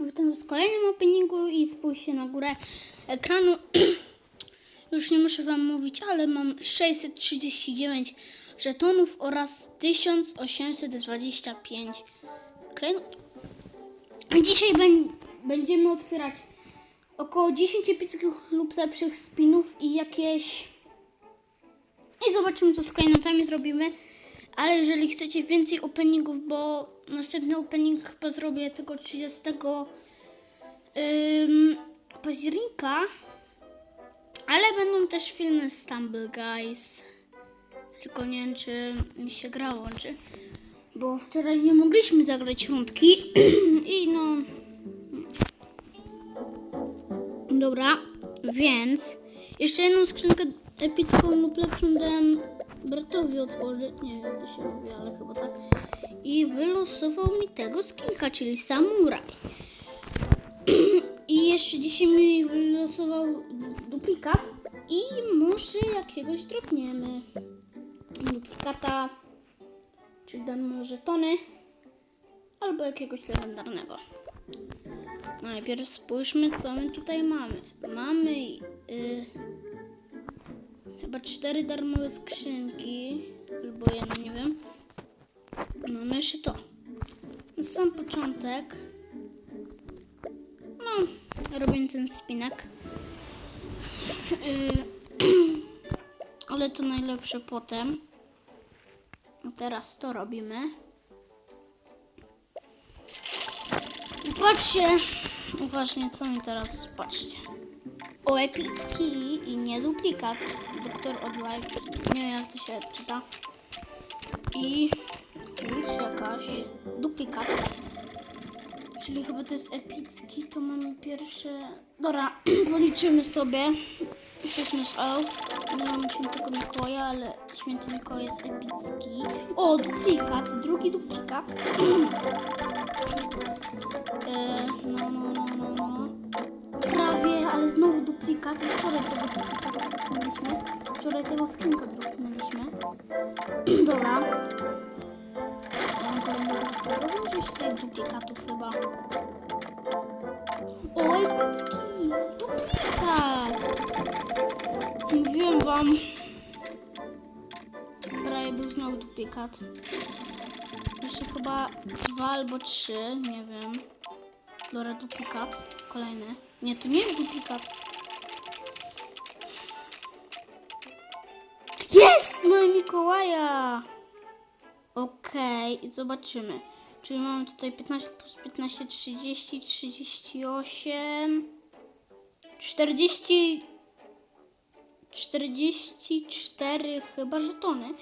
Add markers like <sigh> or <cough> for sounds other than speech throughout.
witam w kolejnym openingu i spójrzcie na górę ekranu. <clears throat> Już nie muszę wam mówić, ale mam 639 żetonów oraz 1825 klejnotów. Dzisiaj bę- będziemy otwierać około 10 epickich lub lepszych spinów i jakieś i zobaczymy, co z klejnotami zrobimy. Ale jeżeli chcecie więcej openingów, bo następny opening chyba zrobię tylko 30 ym, października. Ale będą też filmy Stumble Guys. Tylko nie wiem, czy mi się gra łączy. Bo wczoraj nie mogliśmy zagrać rundki. <clears throat> I no... Dobra, więc jeszcze jedną skrzynkę epicką lub lepszą dałem bratowi otworzyć. Nie wiem jak to się mówi, ale chyba tak. I wylosował mi tego skinka, czyli samuraj. <clears throat> I jeszcze dzisiaj mi wylosował duplikat. I może jakiegoś dropniemy. Duplikata, czyli damy żetony. Albo jakiegoś legendarnego. Najpierw spójrzmy, co my tutaj mamy. Mamy y, chyba cztery darmowe skrzynki, albo jedno, nie wiem. Mamy jeszcze to. Na sam początek. No, robię ten spinek. Y, <clears throat> ale to najlepsze potem. A teraz to robimy. Patrzcie, uważnie co mi teraz, patrzcie. O epicki i nie duplikat, doktor Odlive, nie wiem jak to się czyta. I już jakaś duplikat. Czyli chyba to jest epicki, to mamy pierwsze... Dobra, <clears throat> policzymy sobie. Christmas Elf. Nie mam świętego Mikołaja, ale święty Mikołaj jest epicki. O, duplikat, drugi duplikat. <clears throat> E, no, no, no. Znowu duplikat. Wczoraj tego duplikata druknęliśmy. Wczoraj tego skinka druknęliśmy. <clears throat> Dobra. Mam Gdzieś tutaj duplikatów chyba. O, epicki! Duplikat! Mówiłem wam. Prawie był znowu duplikat. Jeszcze chyba dwa albo trzy, nie wiem. Dobra, duplikat. Kolejny. Nie, to nie jest duplikat. Mamy Mikołaja! Okej, i zobaczymy. Czyli mamy tutaj 15 plus 15, 30, 38, 40, 44 chyba żetony.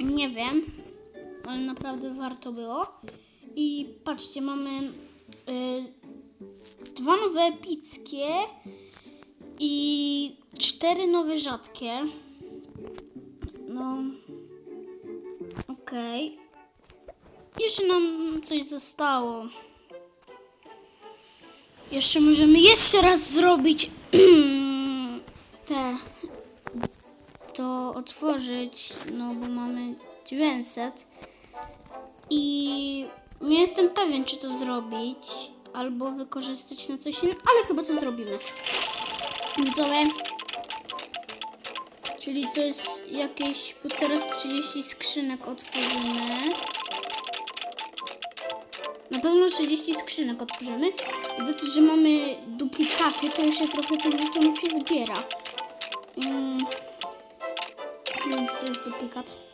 Nie wiem, ale naprawdę warto było. I patrzcie, mamy y, dwa nowe epickie i cztery nowe rzadkie. Okej. Jeszcze nam coś zostało. Jeszcze możemy jeszcze raz zrobić <clears throat> te to otworzyć, no bo mamy 900 i nie jestem pewien, czy to zrobić albo wykorzystać na coś innego, ale chyba to zrobimy. Widzowie, czyli to jest jakieś, bo teraz 30 skrzynek otworzymy. Na pewno 30 skrzynek otworzymy. Za to, że mamy duplikaty, to jeszcze trochę tych żetonów się zbiera. Mm. Więc to jest duplikat.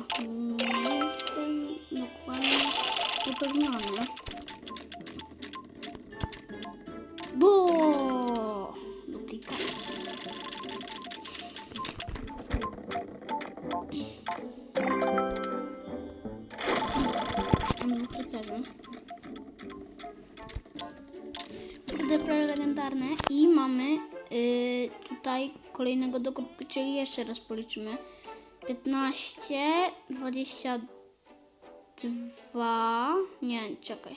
Nie jestem dokładnie upewniony. Bo duplikat. Mam rycerzem. I mam mamy y, tutaj kolejnego dokupu, czyli jeszcze raz policzymy. 15, 22, nie, czekaj.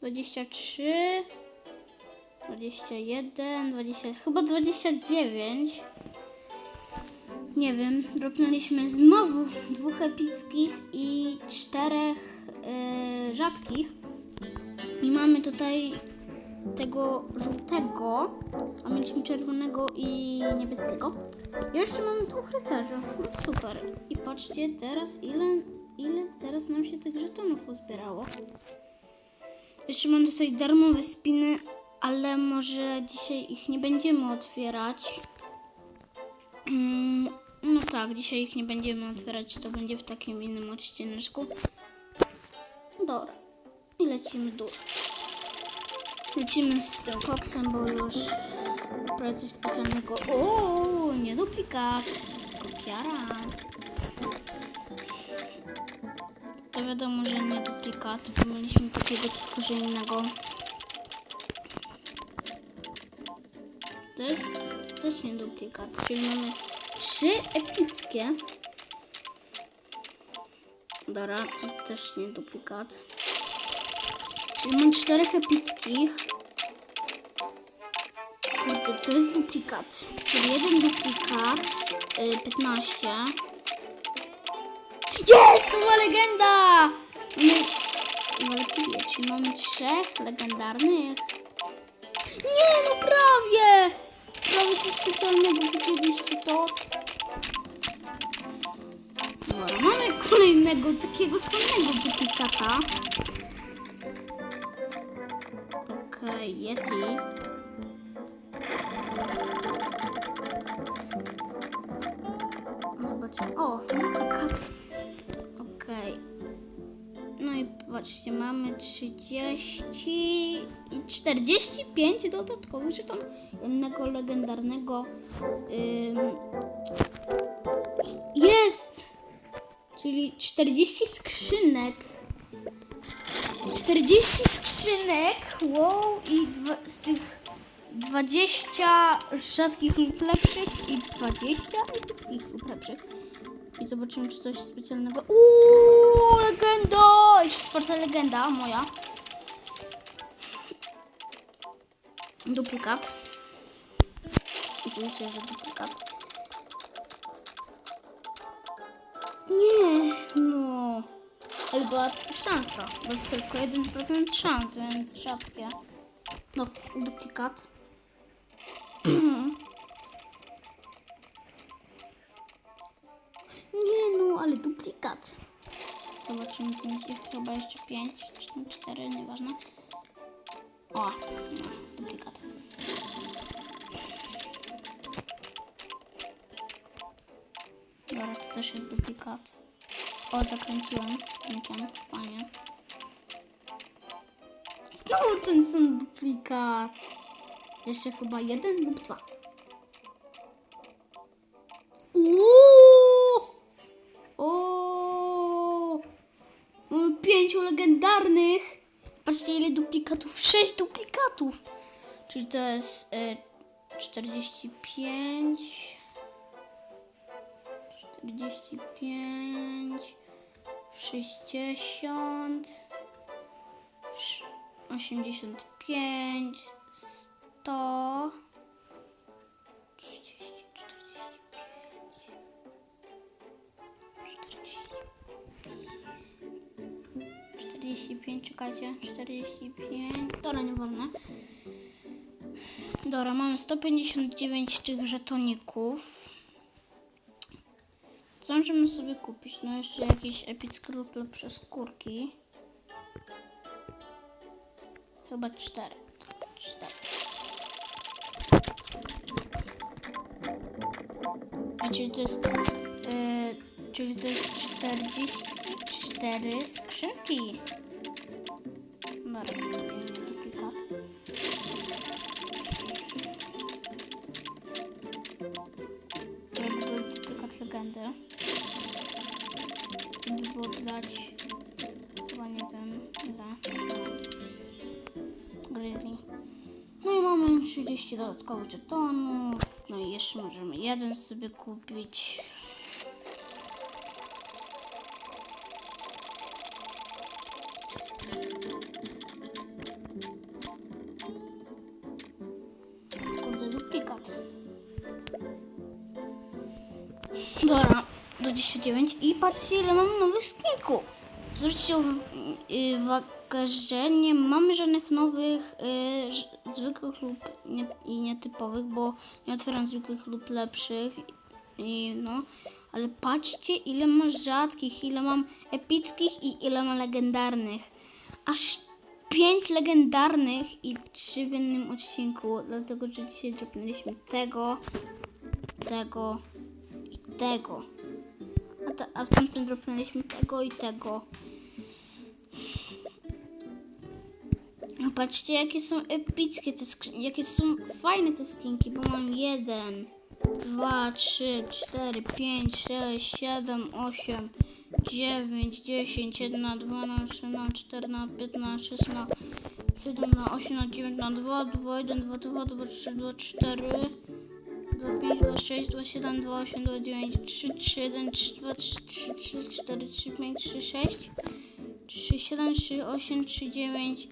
23, 21, 20, chyba 29. Nie wiem, dropnęliśmy znowu dwóch epickich i czterech e, rzadkich. I mamy tutaj tego żółtego, a mieliśmy czerwonego i niebieskiego. I jeszcze mamy dwóch rycerzy. No super. I patrzcie teraz ile, ile teraz nam się tych żetonów uzbierało. Jeszcze mam tutaj darmowe spiny, ale może dzisiaj ich nie będziemy otwierać. Mm, No tak, dzisiaj ich nie będziemy otwierać, to będzie w takim innym odcineczku. Dobra, i lecimy dół. Lecimy z tym koksem, bo już prawie coś specjalnego. O, nie duplikat, kopiara. To wiadomo, że nie duplikat, bo mieliśmy takiego tylko innego. To jest też nie duplikat, czyli mamy trzy epickie. Dobra, to też nie duplikat. Czyli mam czterech epickich. Kurde, to jest duplikat. Czyli jeden duplikat, y, 15. Jest! To była legenda! Mamy, Walkirie, czyli mamy trzech legendarnych. Nie, no prawie! Prawie coś specjalnego widzieliście to. Dobra, mamy kolejnego takiego samego duplikata. Okej, Yeti. Zobaczmy. O. Okej. No i patrzcie, mamy 30 i 45 dodatkowych żetonów jednego legendarnego. Ym, jest! Czyli 40 skrzynek. 40 skrzynek, wow, i dwa, z tych 20 rzadkich lub lepszych i 20 epickich lub lepszych. I zobaczymy, czy coś specjalnego. Uuu, legenda! Czwarta legenda, moja. Duplikat. Oczywiście, że duplikat. Nie. Ale była szansa, bo jest tylko 1% szans, więc rzadkie. No, duplikat. <clears throat> Nie no, ale duplikat. Zobaczymy, co będzie chyba jeszcze 5 czy 4, nieważne. O, duplikat. Dobra, to też jest duplikat. O, zakręciłem skinkiem, fajnie. Znowu ten sam duplikat. Jeszcze chyba jeden lub dwa. Uuu! O! Mamy pięciu legendarnych. Patrzcie ile duplikatów. Sześć duplikatów. Czyli to jest y, 45. 45. 60. sz- 85. 100. 30, 45. 45, czekajcie, 45, dobra, nieważne. Dobra, mamy 159 tych żetoników. Co możemy sobie kupić? No jeszcze jakieś epickie lepsze skórki. Chyba 4. Tak, 4. A czyli to jest... Yy, czyli to jest 44 skrzynki. 15 dodatkowych żetonów. No i jeszcze możemy jeden sobie kupić. Dobra, do 29 i patrzcie ile mam nowych skinków. Zwróćcie uwagę y, że nie mamy żadnych nowych y, zwykłych lub nie, i nietypowych, bo nie otwieram zwykłych lub lepszych i no, ale patrzcie ile mam rzadkich, ile mam epickich i ile mam legendarnych. Aż 5 legendarnych i 3 w jednym odcinku, dlatego że dzisiaj dropnęliśmy tego, tego i tego. A, ta, a w tamtym dropnęliśmy tego i tego. No patrzcie jakie są epickie te skrzynki, jakie są fajne te skinki, bo mam jeden, dwa, trzy, cztery, pięć, sześć, siedem, osiem, dziewięć, dziesięć, jedna, dwa, na trzy, na cztery, na pięć, na sześć, na siedem, na osiem, na dziewięć, na dwa, dwa, jeden, dwa, dwa, dwa, trzy, dwa, cztery. 2, 5, 2, 6, 2, 7, 2, 8, 2, 9, 3, 3, 1, 3, 2, 3, 3, 3, 4, 3, 5, 3, 6, 3, 7, 3, 8, 3, 9,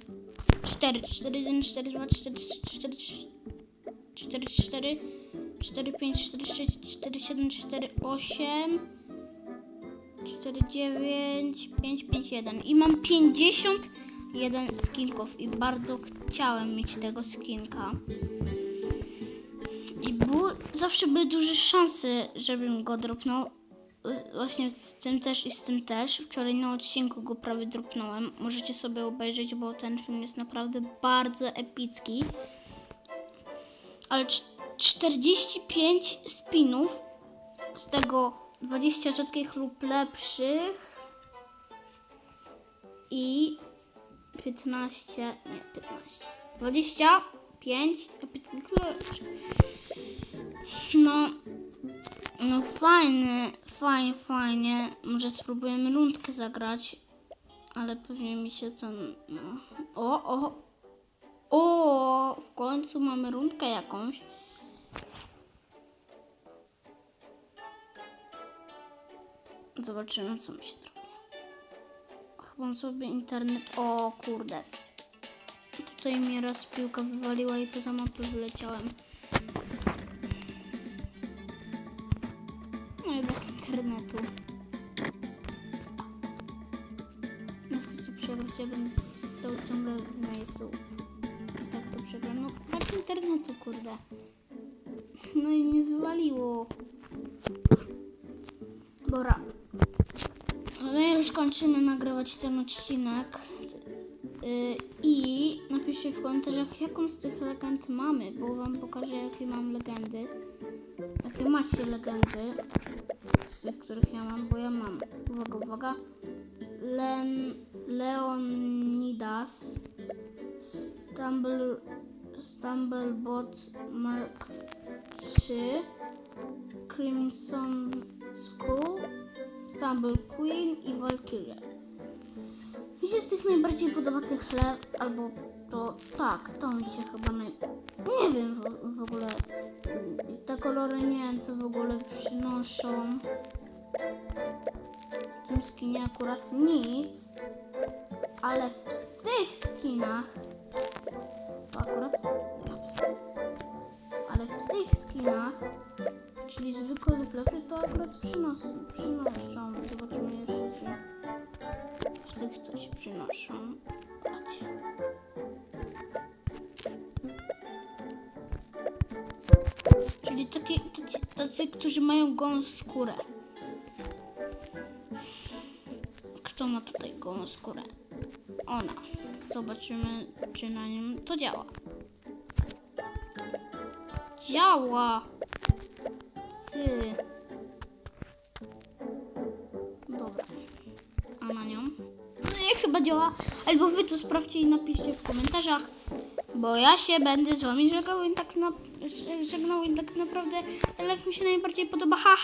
4, 4, 1, 4, 2, 4, 3, 4, 4, 4, 4, 5, 4, 6, 4, 7, 4, 8, 4, 9, 5, 5, 1 i mam 51 skinków i bardzo chciałem mieć tego skinka. I były, zawsze były duże szanse, żebym go dropnął. Właśnie z tym też i z tym też. Wczoraj na odcinku go prawie dropnąłem. Możecie sobie obejrzeć, bo ten film jest naprawdę bardzo epicki. Ale cz- 45 spinów, z tego 20 rzadkich lub lepszych i 15, nie 15, 25 epicnych lepszych. No, no fajny, fajnie, fajnie. Może spróbujemy rundkę zagrać, ale pewnie mi się to. No. O, o, o, w końcu mamy rundkę jakąś. Zobaczymy, co mi się trafi. Chyba sobie internet. O kurde. Tutaj mnie raz piłka wywaliła i poza mapę wyleciałem. Internetu. Nie chcecie przegrać, ja będę stał ciągle w miejscu. Tak to przegram. No brak internetu, kurde. No i mnie wywaliło. Dobra. My już kończymy nagrywać ten odcinek. Yy, I napiszcie w komentarzach, jaką z tych legend mamy, bo wam pokażę, jakie mam legendy. Jakie macie legendy z których ja mam, bo ja mam. Uwaga, uwaga. Len, Leonidas, Stumble, Stumblebot Mark 3, Crimson Skull, Stumble Queen i Valkyria. Mi się z tych najbardziej podoba chleb, albo to, tak, to mi się chyba naj... Nie wiem w, w ogóle, te kolory nie wiem co w ogóle przynoszą. W tym skinie akurat nic, ale w tych skinach to akurat. Ale w tych skinach, czyli zwykłe lepsze, to akurat przynoszą. przynoszą. Zobaczymy jeszcze, czy w tych coś przynoszą. Mają gołą skórę. Kto ma tutaj gołą skórę? Ona. Zobaczymy, czy na nim to działa. Działa! Ty. Dobra. A na nią? No nie, chyba działa. Albo wy to sprawdźcie i napiszcie w komentarzach. Bo ja się będę z wami żegnał i tak, na, żegnał i tak naprawdę live mi się najbardziej podoba. Ha,